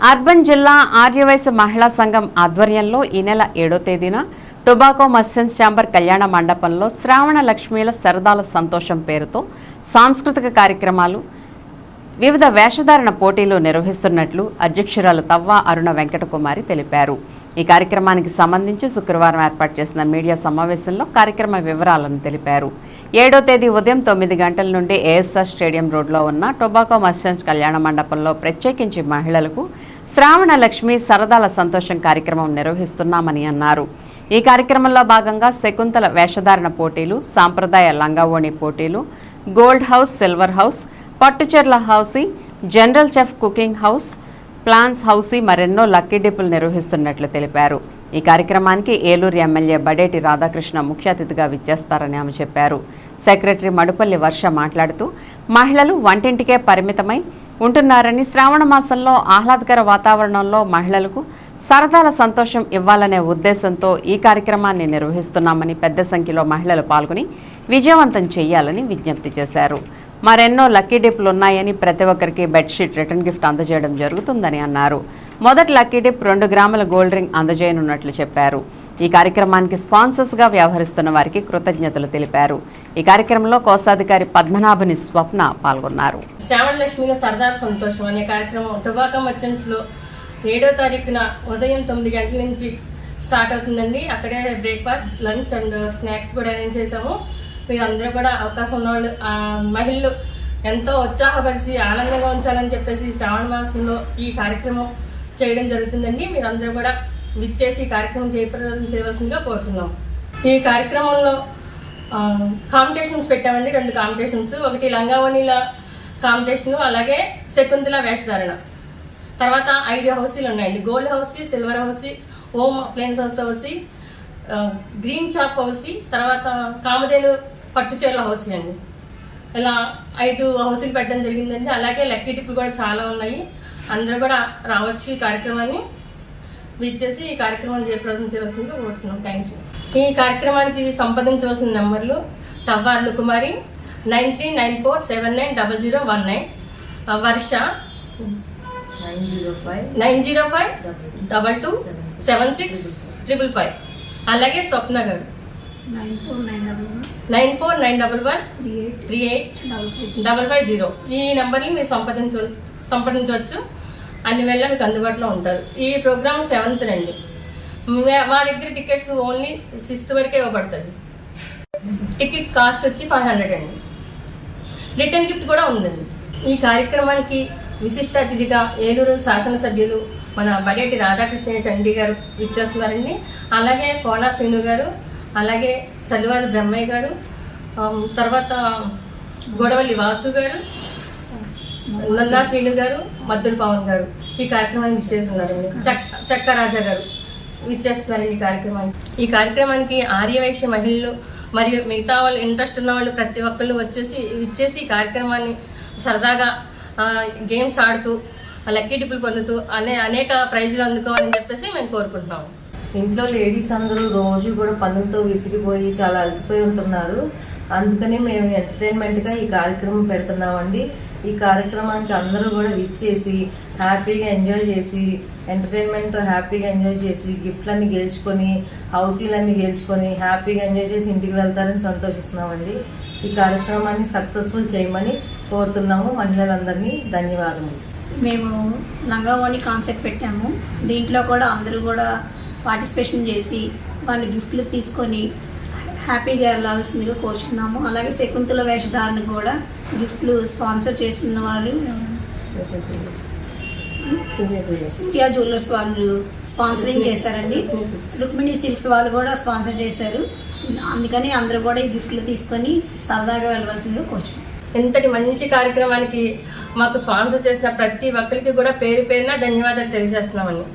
Urban జిల్లా ఆర్యవైశ్య మహిళా సంఘం ఆధ్వర్యంలో ఈ నెల ఏడో తేదీన టొబాకో మస్టన్స్ ఛాంబర్ కళ్యాణ మండపంలో శ్రావణ లక్ష్మీల సరదాల సంతోషం పేరుతో సాంస్కృతిక కార్యక్రమాలు వివిధ వేషధారణ పోటీలు నిర్వహిస్తున్నట్లు అధ్యక్షురాలు తవ్వా అరుణ వెంకటకుమారి తెలిపారు. ఈ కార్యక్రమానికి సంబంధించి శుక్రవారం ఏర్పాటు చేసిన మీడియా సమావేశంలో కార్యక్రమ వివరాలను తెలిపారు. ఏడో తేదీ ఉదయం తొమ్మిది గంటల నుండి ఏఎస్ఆర్ స్టేడియం రోడ్లో ఉన్న టొబాకో మస్టన్స్ కళ్యాణ మండపంలో ప్రత్యేకించి మహిళలకు శ్రావణ లక్ష్మి సరదాల సంతోషం కార్యక్రమం నిర్వహిస్తున్నామని అన్నారు. ఈ కార్యక్రమంలో భాగంగా శకుంతల వేషధారణ పోటీలు సాంప్రదాయ లంగావోణి పోటీలు gold house silver house పట్టుచెర్ల housie general chef cooking house plans housie మరెన్నో లక్కీ డిప్పులు నిర్వహిస్తున్నట్లు తెలిపారు. ఈ కార్యక్రమానికి ఏలూరు ఎమ్మెల్యే బడేటి రాధాకృష్ణ ముఖ్య అతిథిగా విచ్చేస్తారని ఆమె చెప్పారు. సెక్రటరీ మడుపల్లి వర్ష మాట్లాడుతూ మహిళలు వంటింటికే పరిమితమై ఉంటున్నారని శ్రావణ మాసంలో ఆహ్లాదకర వాతావరణంలో మహిళలకు సరదాల సంతోషం ఇవ్వాలనే ఉద్దేశంతో ఈ కార్యక్రమాన్ని నిర్వహిస్తున్నామని పెద్ద సంఖ్యలో మహిళలు పాల్గొని విజయవంతం చేయాలని విజ్ఞప్తి చేశారు. మరెన్నో లక్కీ డిప్లు ఉన్నాయని ప్రతి ఒక్కరికి బెడ్షీట్ రిటర్న్ గిఫ్ట్ అందజేయడం జరుగుతుందని అన్నారు. మొదటి లక్కీ డిప్ రెండు గ్రాముల గోల్డ్ రింగ్ అందజేయనున్నట్లు చెప్పారు. ఈ కార్యక్రమానికి స్పాన్సర్స్గా వ్యవహరిస్తున్న వారికి కృతజ్ఞతలు తెలిపారు. ఈ కార్యక్రమంలో కోశాధికారి పద్మనాభని స్వప్న పాల్గొన్నారు. శ్రావణ లక్ష్మిలో సరదాల సంతోషం అనే కార్యక్రమం టొబాకో మర్చెంట్స్లో ఏడో తారీఖున ఉదయం తొమ్మిది గంటల నుంచి స్టార్ట్ అవుతుందండి. అక్కడే బ్రేక్ఫాస్ట్ లంచ్ అండ్ స్నాక్స్ కూడా అరేంజ్ చేసాము మీరు అందరూ కూడా అవకాశం ఉన్నవాళ్ళు మహిళలు ఎంతో ఉత్సాహపరిచి ఆనందంగా ఉంచాలని చెప్పేసి శ్రావణ మాసంలో ఈ కార్యక్రమం చేయడం జరుగుతుందండి. మీరు అందరూ కూడా విచ్చేసి కార్యక్రమం జయప్రదం చేయవలసిందిగా కోరుతున్నాం ఈ కార్యక్రమంలో కాంపిటీషన్స్ పెట్టామండి. రెండు కాంపిటీషన్స్. ఒకటి లంగావణిల కాంపిటీషన్ అలాగే శకుంతల వేషధారణ. తర్వాత ఐదు హౌసీలు ఉన్నాయండి. Gold housie silver housie home appliances house housie green chap housie తర్వాత కామధేను పట్టుచీరల హౌసీ అండి. ఇలా ఐదు హౌసీలు పెట్టడం జరిగిందండి. అలాగే లక్కీ టిప్పులు కూడా చాలా ఉన్నాయి. అందరూ కూడా రావచ్చు ఈ కార్యక్రమాన్ని. విచ్చేసి ఈ కార్యక్రమాన్ని జయప్రదం చేయవలసిందిగా కోరుతున్నాం. థ్యాంక్ యూ ఈ కార్యక్రమానికి సంప్రదించవలసిన నెంబర్లు తవ్వార్లు Kumari nine three nine four seven nine double zero one nine. Varsha nine zero five nine zero five double two seven six triple five. అలాగే స్వప్న గారు nine four nine double one. Nine four nine double one. Three eight. Double five zero. ఈ నెంబర్ని మీరు సంప్రదించ సంప్రదించవచ్చు. అన్ని వేళ మీకు అందుబాటులో ఉంటారు. ఈ ప్రోగ్రామ్ సెవెంత్ రండి. మే- మా దగ్గర టికెట్స్ ఓన్లీ సిక్స్త్ వరకే ఇవ్వబడుతుంది టికెట్ కాస్ట్ వచ్చి ఫైవ్ హండ్రెడ్ అండి. రిటర్న్ గిఫ్ట్ కూడా ఉందండి. ఈ కార్యక్రమానికి విశిష్ట అతిథిగా ఏలూరు శాసనసభ్యులు మన బడేటి రాధాకృష్ణ చండీ గారు ఇచ్చేస్తున్నారండి. అలాగే కోలా శ్రీను గారు అలాగే చలివారి బ్రహ్మయ్య గారు తర్వాత గొడవల్లి వాసు గారు నల్లా శ్రీను గారు మద్దుల పవన్ గారు ఈ కార్యక్రమాన్ని విచ్చేస్తున్నారండి. చక్క రాజా గారు ఇచ్చేస్తున్నారండి ఈ కార్యక్రమానికి. ఈ కార్యక్రమానికి ఆర్యవైశ్య మహిళలు మరియు మిగతా వాళ్ళు ఇంట్రెస్ట్ ఉన్న వాళ్ళు ప్రతి ఒక్కళ్ళు వచ్చేసి ఇచ్చేసి ఈ కార్యక్రమాన్ని సరదాగా గేమ్స్ ఆడుతూ లక్కీ టిప్పులు పొందుతూ అనే అనేక ప్రైజ్లు అందుకోవాలని చెప్పేసి మేము కోరుకుంటున్నాము. ఇంట్లో లేడీస్ అందరూ రోజు కూడా పనులతో విసిగిపోయి చాలా అలసిపోయి ఉంటున్నారు. అందుకని మేము ఎంటర్టైన్మెంట్గా ఈ కార్యక్రమం పెడుతున్నామండి. ఈ కార్యక్రమానికి అందరూ కూడా విచ్చేసి హ్యాపీగా ఎంజాయ్ చేసి ఎంటర్టైన్మెంట్తో హ్యాపీగా ఎంజాయ్ చేసి గిఫ్ట్లన్నీ గెలుచుకొని హౌసీలన్నీ గెలుచుకొని హ్యాపీగా ఎంజాయ్ చేసి ఇంటికి వెళ్తారని సంతోషిస్తున్నామండి. ఈ కార్యక్రమాన్ని సక్సెస్ఫుల్ చేయమని కోరుతున్నాము మహిళలందరినీ ధన్యవాదములు. మేము లంగావాణి కాన్సెప్ట్ పెట్టాము. దీంట్లో కూడా అందరూ కూడా పార్టిసిపేషన్ చేసి వాళ్ళు గిఫ్ట్లు తీసుకొని హ్యాపీగా వెళ్ళాల్సిందిగా కోరుచున్నాము. అలాగే శకుంతల వేషధారణ కూడా గిఫ్ట్లు స్పాన్సర్ చేస్తున్న వారు సూర్య జ్యువెలర్స్ వాళ్ళు స్పాన్సరింగ్ చేశారండి. రుక్మిణి సిల్క్స్ వాళ్ళు కూడా స్పాన్సర్ చేశారు. అందుకని అందరూ కూడా ఈ గిఫ్ట్లు తీసుకొని సరదాగా వెళ్ళవలసిందిగా కోరుచున్నాం ఇంతటి మంచి కార్యక్రమానికి మాకు స్పాన్సర్ చేసిన ప్రతి ఒక్కరికి కూడా పేరు పేరున ధన్యవాదాలు తెలియజేస్తున్నామండి.